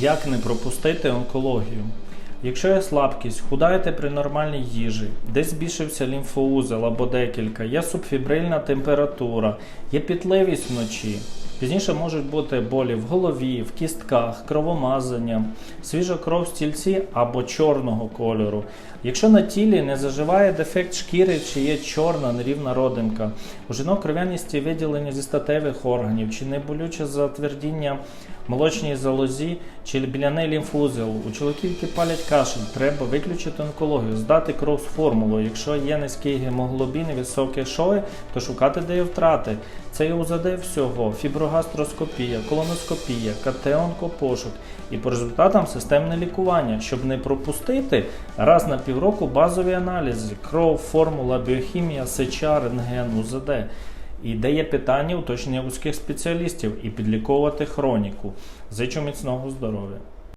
Як не пропустити онкологію? Якщо є слабкість, худаєте при нормальній їжі, десь збільшився лімфоузел або декілька, є субфібрильна температура, є пітливість вночі. Пізніше можуть бути болі в голові, в кістках, кровомазання, свіжа кров в стільці або чорного кольору. Якщо на тілі не заживає дефект шкіри чи є чорна нерівна родинка, у жінок кров'яністі виділення зі статевих органів, чи неболюче затвердіння молочній залозі чи біляний лімфузел, у чоловіків, які палять кашель, треба виключити онкологію, здати кров з формулою. Якщо є низький гемоглобін і високі шови, то шукати де є втрати. Це і УЗД всього, фіброгастроскопія, колоноскопія, КТ-онкопошук. І по результатам системне лікування, щоб не пропустити раз на півроку базові аналізи, кров, формула, біохімія, сеча, рентген, УЗД. І де є питання уточнення вузьких спеціалістів і підліковувати хроніку. Зичу міцного здоров'я.